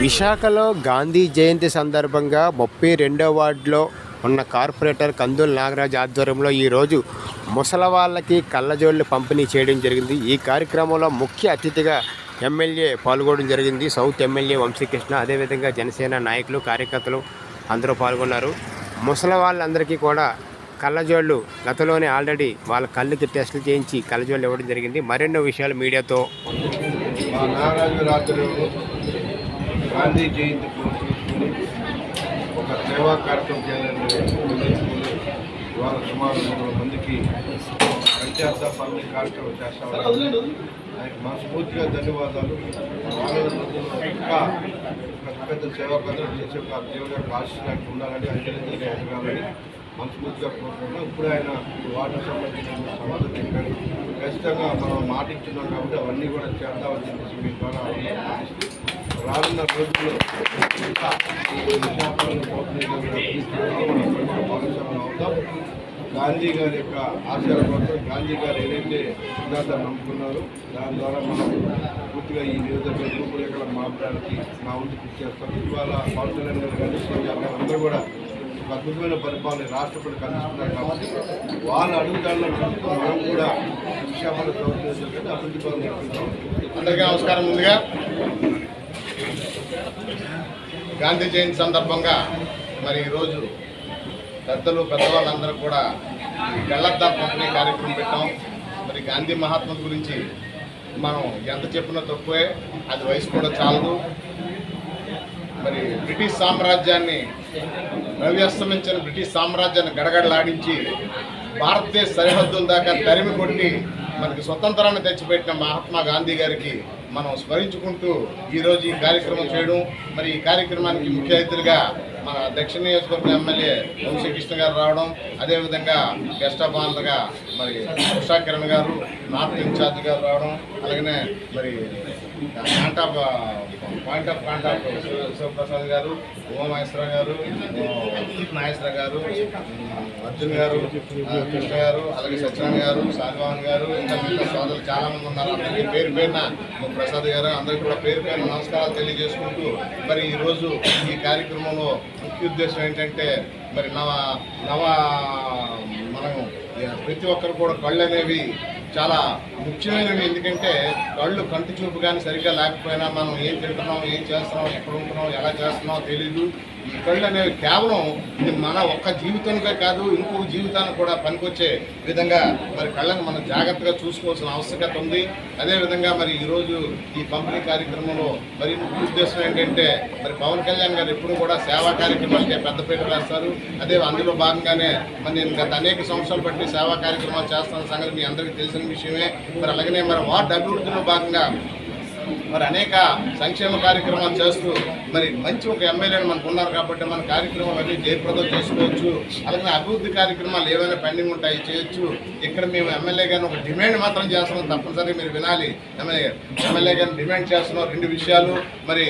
విశాఖలో గాంధీ జయంతి సందర్భంగా ముప్పై రెండో వార్డులో ఉన్న కార్పొరేటర్ కందుల నాగరాజ్ ఆధ్వర్యంలో ఈరోజు ముసలవాళ్ళకి కళ్ళజోళ్ళు పంపిణీ చేయడం జరిగింది. ఈ కార్యక్రమంలో ముఖ్య అతిథిగా ఎమ్మెల్యే పాల్గొనడం జరిగింది. సౌత్ ఎమ్మెల్యే వంశీకృష్ణ అదేవిధంగా జనసేన నాయకులు కార్యకర్తలు అందరూ పాల్గొన్నారు. ముసలి వాళ్ళందరికీ కూడా కళ్ళజోళ్ళు గతంలోనే ఆల్రెడీ వాళ్ళ కళ్ళుకి టెస్టులు చేయించి కళ్ళజోళ్ళు ఇవ్వడం జరిగింది. మరెన్నో విషయాలు మీడియాతో రాత్రులు గాంధీ జయంతి పురస్కరించుకుని ఒక సేవా కార్యక్రమం చేయాలని నిర్ణయించుకుని ఇవాళ సుమారు వందల మందికి ప్రత్యాస పనులు కార్యక్రమం చేస్తామని ఆయనకు మనస్ఫూర్తిగా ధన్యవాదాలు. రానున్న ఇంకా పెద్ద పెద్ద సేవా కార్యక్రమం చేసే ఒక దేవుడు యొక్క ఉండాలని అంజలి ఎదగాలని మనస్ఫూర్తిగా కోరుకుంటున్నాం ఇప్పుడు ఆయన వాటర్ సంబంధించిన సమాధానం చెప్పాడు ఖచ్చితంగా మనం మాటించున్నాం కాబట్టి అవన్నీ కూడా చేద్దామని చెప్పేసి మీ ద్వారా ఆలోచిస్తూ రానున్న రోజుల్లో గాంధీ గారి యొక్క ఆశయాల కోసం గాంధీ గారు ఏదైతే సిద్ధాంతాన్ని నమ్ముకున్నారో దాని ద్వారా మనం పూర్తిగా ఈ నియోజకవర్గ రూపురేఖలు మారడానికి నా వంతు కృషి చేస్తాం. ఇవాళ పవన్ కళ్యాణ్ గారు కానీ సోనియా గారు అందరూ కూడా ఒక అద్భుతమైన పరిపాలన రాష్ట్రపతి అందిస్తున్నారు కాబట్టి వాళ్ళ అడుగుదారులను మనం కూడా విషయాలు అభివృద్ధి పనులు నేర్చుకుంటాం అందరికీ నమస్కారం ముందుగా. గాంధీ జయంతి సందర్భంగా మరి ఈరోజు పెద్దలు పెద్దవాళ్ళందరూ కూడా గళ్ళద్దార్ పంపిణీ కార్యక్రమం పెట్టాం. మరి గాంధీ మహాత్మ గురించి మనం ఎంత చెప్పినా తక్కువే అది వయసు కూడా చాలదు. మరి బ్రిటిష్ సామ్రాజ్యాన్ని రవ్యస్తమించిన బ్రిటిష్ సామ్రాజ్యాన్ని గడగడలాడించి భారతదేశ సరిహద్దుల దాకా తరిమి కొట్టి మనకి స్వతంత్రాన్ని తెచ్చిపెట్టిన మహాత్మా గాంధీ గారికి మనం స్మరించుకుంటూ ఈరోజు ఈ కార్యక్రమం చేయడం మరి ఈ కార్యక్రమానికి ముఖ్య అతిథులుగా మన దక్షిణ నియోజకవర్గం ఎమ్మెల్యే వంశీకృష్ణ గారు రావడం అదేవిధంగా గెస్ట్ ఆఫ్ ఆనర్గా మరి ఉషా కిరణ్ గారు నార్త్ ఇన్ఛార్జ్ గారు రావడం అలాగనే మరి can't of point of contact Shivaprasad garu Umamaheswara garu uh, Nageswara గారు uh, అర్జున్ గారు uh, కృష్ణ గారు అలాగే సత్యనారాయణ గారు సాల్వాన్ గారు ఇంకా మిగతా సోదరులు చాలా మంది ఉన్నారు. అందరికీ పేరు పేరున ప్రసాద్ గారు అందరికీ కూడా పేరు పేరు నమస్కారాలు తెలియజేసుకుంటూ మరి ఈరోజు ఈ కార్యక్రమంలో ముఖ్య ఉద్దేశం ఏంటంటే మరి నవ నవ మనం ప్రతి ఒక్కరు కూడా కళ్ళు అనేవి చాలా ముఖ్యమైనవి. ఎందుకంటే కళ్ళు కంటి చూపు కానీ సరిగ్గా లేకపోయినా మనం ఏం తింటున్నాం ఏం చేస్తున్నాం ఎక్కడ ఉంటున్నాం ఎలా చేస్తున్నాం తెలీదు. ఈ కళ్ళు అనేవి కేవలం ఇది మన ఒక్క జీవితానికే కాదు ఇంకొక జీవితానికి కూడా పనికొచ్చే విధంగా మరి కళ్ళను మనం జాగ్రత్తగా చూసుకోవాల్సిన ఆవశ్యకత ఉంది. అదేవిధంగా మరి ఈరోజు ఈ పంపిణీ కార్యక్రమంలో మరి ముఖ్య ఉద్దేశం ఏంటంటే మరి పవన్ కళ్యాణ్ గారు ఎప్పుడు కూడా సేవా కార్యక్రమాలకే పెద్దపీట వేస్తారు. అదే అందులో భాగంగానే మరి నేను గత అనేక సంవత్సరాలు బట్టి సేవా కార్యక్రమాలు చేస్తున్న సంగతి మీ అందరికీ తెలిసిన విషయమే. మరి అలాగనే మరి వార్డు అభివృద్ధిలో భాగంగా మరి అనేక సంక్షేమ కార్యక్రమాలు చేస్తూ మరి మంచి ఒక ఎమ్మెల్యేలు మనకు ఉన్నారు కాబట్టి మన కార్యక్రమాలు అన్ని జయప్రదం చేసుకోవచ్చు. అలాగే అభివృద్ధి కార్యక్రమాలు ఏవైనా పెండింగ్ ఉంటాయి చేయొచ్చు. ఇక్కడ మేము ఎమ్మెల్యే గారిని ఒక డిమాండ్ మాత్రం చేస్తున్నాం. తప్పనిసరిగా మీరు వినాలి. ఎమ్మెల్యే ఎమ్మెల్యే గారిని డిమాండ్ చేస్తున్నాం. రెండు విషయాలు. మరి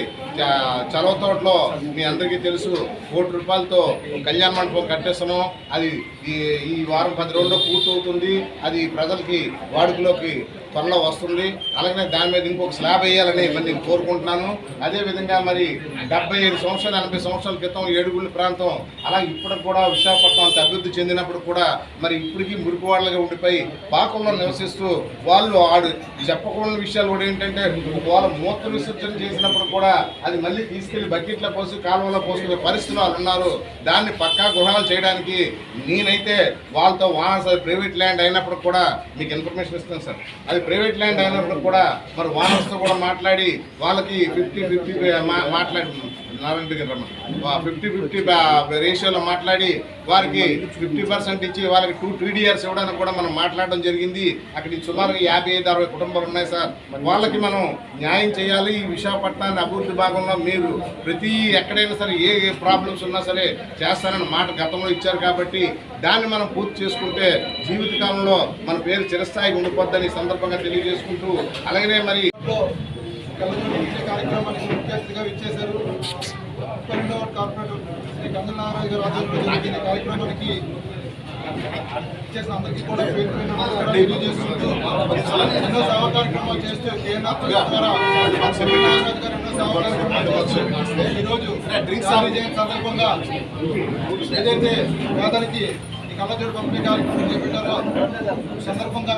చలవతోటలో మీ అందరికీ తెలుసు. కోటి రూపాయలతో కళ్యాణ మండపం కట్టేస్తున్నాం అది ఈ ఈ వారం పది రోజుల్లో పూర్తవుతుంది. అది ప్రజలకి వాడుకలోకి త్వరలో వస్తుంది. అలాగే దాని మీద ఇంకొక స్లాబ్ వేయాలని మరి నేను కోరుకుంటున్నాను. అదేవిధంగా మరి డెబ్బై ఐదు సంవత్సరాలు ఎనభై సంవత్సరాల క్రితం ఏడుగుళ్ళు ప్రాంతం అలాగే ఇప్పుడు కూడా విశాఖపట్నం అంత అభివృద్ధి చెందినప్పుడు కూడా మరి ఇప్పటికీ మురికివాడలుగా ఉండిపోయి పాకంలో నివసిస్తూ వాళ్ళు ఆడు. చెప్పకూడని విషయాలు కూడా ఏంటంటే వాళ్ళ మూత్ర విసర్జన చేసినప్పుడు కూడా అది మళ్ళీ తీసుకెళ్ళి బకెట్లో పోసి కాలువలో పోసుకునే పరిస్థితులు వాళ్ళు ఉన్నారు. దాన్ని పక్కా గృహాలు చేయడానికి నేనైతే వాళ్ళతో వాహన ప్రైవేట్ ల్యాండ్ అయినప్పుడు కూడా మీకు ఇన్ఫర్మేషన్ ఇస్తాను సార్. అది ప్రైవేట్ ల్యాండ్ అయినప్పుడు కూడా మరి వానర్స్తో కూడా మాట్లాడి వాళ్ళకి ఫిఫ్టీ ఫిఫ్టీ మాట్లాడి నారాయణ ఫిఫ్టీ ఫిఫ్టీ రేషియోలో మాట్లాడి వారికి ఫిఫ్టీ పర్సెంట్ ఇచ్చి వాళ్ళకి టూ టీడీఆర్స్ ఇవ్వడానికి కూడా మనం మాట్లాడడం జరిగింది. అక్కడ సుమారుగా యాభై ఐదు అరవై కుటుంబాలు ఉన్నాయి సార్. వాళ్ళకి మనం న్యాయం చేయాలి. ఈ విశాఖపట్నాన్ని అభివృద్ధి భాగంలో మీరు ప్రతి ఎక్కడైనా సరే ఏ ఏ ప్రాబ్లమ్స్ ఉన్నా సరే చేస్తానని మాట గతంలో ఇచ్చారు కాబట్టి దాన్ని మనం పూర్తి చేసుకుంటే జీవితకాలంలో మన పేరు చిరస్థాయి ఉండిపోద్దని సందర్భం సందర్భంగా తెలియజేసుకుంటూ అలాగనే మరి కార్యక్రమానికి ముఖ్య అతిథిగా కార్పొరేటర్ శ్రీ కందుల గారు ఆధ్వర్యంలో జరిగిన కార్యక్రమానికి ఇచ్చేసిన అందరికీ కూడా తెలియజేసుకుంటూ ఎన్నో సేవా కార్యక్రమాలు చేస్తూ కేంద్ర ద్వారా ఈరోజు విజయం సందర్భంగా ఏదైతే పేదలకి ఈ కళ్ళజోడు పంపిణీ కార్యక్రమం చేపట్టారో సందర్భంగా